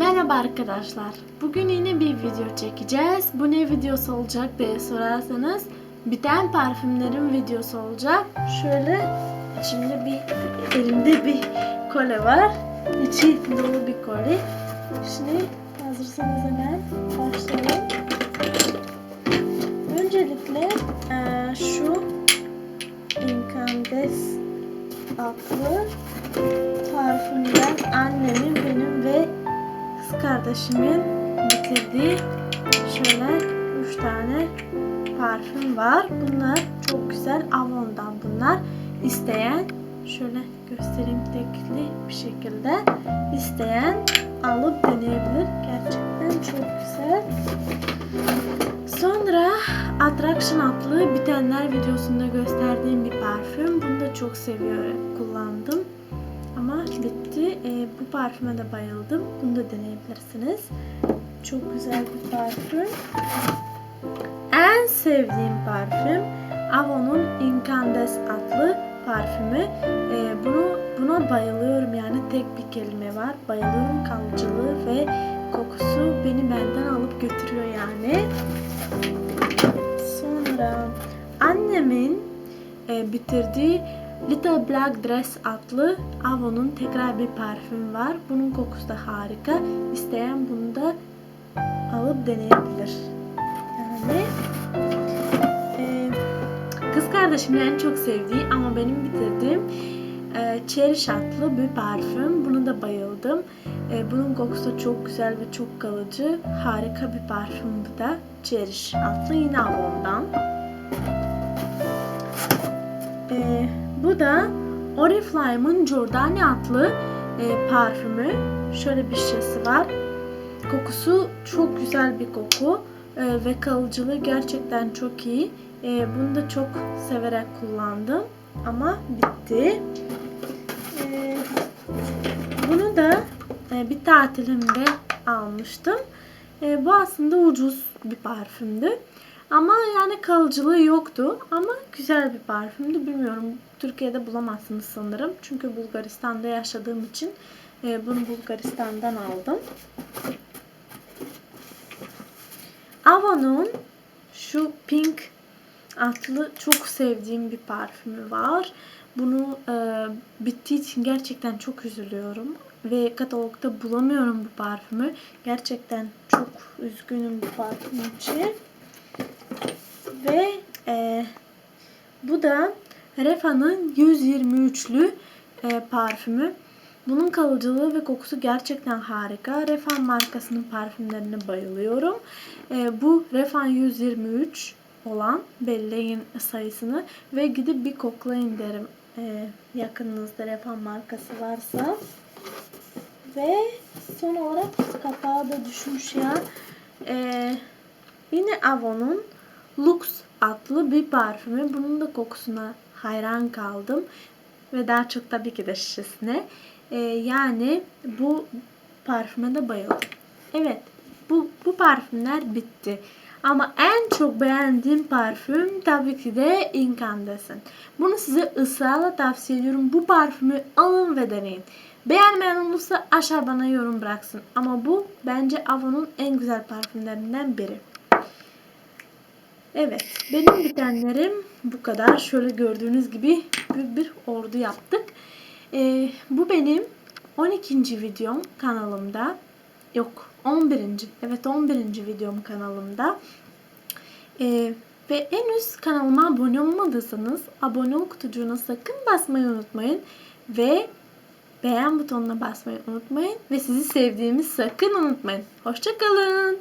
Merhaba arkadaşlar. Bugün yine bir video çekeceğiz. Bu ne videosu olacak diye sorarsanız biten parfümlerin videosu olacak. Şöyle içimde bir elimde bir kole var. İçi dolu bir kole. Şimdi hazırsanız hemen başlayalım. Öncelikle eee, şu Incandes adlı parfümden annemin, benim ve kardeşimin bitirdiği şöyle üç tane parfüm var. Bunlar çok güzel. Avon'dan bunlar. İsteyen şöyle göstereyim tekli bir şekilde isteyen alıp deneyebilir. Gerçekten çok güzel. Sonra Attraction adlı bitenler videosunda gösterdiğim bir parfüm. Bunu da çok seviyorum. Kullandım. Ama bitti. Ee, bu parfüme de bayıldım. Bunu da deneyebilirsiniz. Çok güzel bir parfüm. En sevdiğim parfüm Avon'un Incandes adlı parfümü. Ee, bunu buna bayılıyorum yani tek bir kelime var. Bayılıyorum kalıcılığı ve kokusu beni benden alıp götürüyor yani. Sonra annemin e, bitirdiği Little Black Dress adlı Avon'un tekrar bir parfüm var. Bunun kokusu da harika. İsteyen bunu da alıp deneyebilir. Yani e, kız kardeşimin en çok sevdiği ama benim bitirdiğim e, Cherish adlı bir parfüm. Bunu da bayıldım. E, bunun kokusu da çok güzel ve çok kalıcı. Harika bir parfüm bu da. Cherish adlı yine Avon'dan. Bu da Oriflame'ın Giordani adlı e, parfümü. Şöyle bir şişesi var. Kokusu çok güzel bir koku e, ve kalıcılığı gerçekten çok iyi. E, bunu da çok severek kullandım ama bitti. E, bunu da e, bir tatilimde almıştım. E, bu aslında ucuz bir parfümdü. Ama yani kalıcılığı yoktu. Ama güzel bir parfümdü. Bilmiyorum Türkiye'de bulamazsınız sanırım. Çünkü Bulgaristan'da yaşadığım için e, bunu Bulgaristan'dan aldım. Avon'un şu Pink adlı çok sevdiğim bir parfümü var. Bunu e, bittiği için gerçekten çok üzülüyorum. Ve katalogda bulamıyorum bu parfümü. Gerçekten çok üzgünüm bu parfüm için. Ve e, bu da Refa'nın 123'lü e, parfümü. Bunun kalıcılığı ve kokusu gerçekten harika. Refan markasının parfümlerine bayılıyorum. E, bu Refan 123 olan belleğin sayısını ve gidip bir koklayın derim. E, yakınınızda Refan markası varsa. Ve son olarak kapağı da düşmüş ya. E, yine Avon'un Lux adlı bir parfümü. Bunun da kokusuna hayran kaldım. Ve daha çok tabii ki de şişesine. Ee, yani bu parfüme de bayıldım. Evet bu, bu parfümler bitti. Ama en çok beğendiğim parfüm tabii ki de Incandescent. Bunu size ısrarla tavsiye ediyorum. Bu parfümü alın ve deneyin. Beğenmeyen olursa aşağı bana yorum bıraksın. Ama bu bence Avon'un en güzel parfümlerinden biri. Evet, benim bitenlerim bu kadar. Şöyle gördüğünüz gibi büyük bir ordu yaptık. Ee, bu benim 12. videom kanalımda. Yok, 11. Evet, 11. videom kanalımda. Ee, ve henüz kanalıma abone olmadıysanız abone ol kutucuğuna sakın basmayı unutmayın. Ve beğen butonuna basmayı unutmayın. Ve sizi sevdiğimi sakın unutmayın. Hoşçakalın.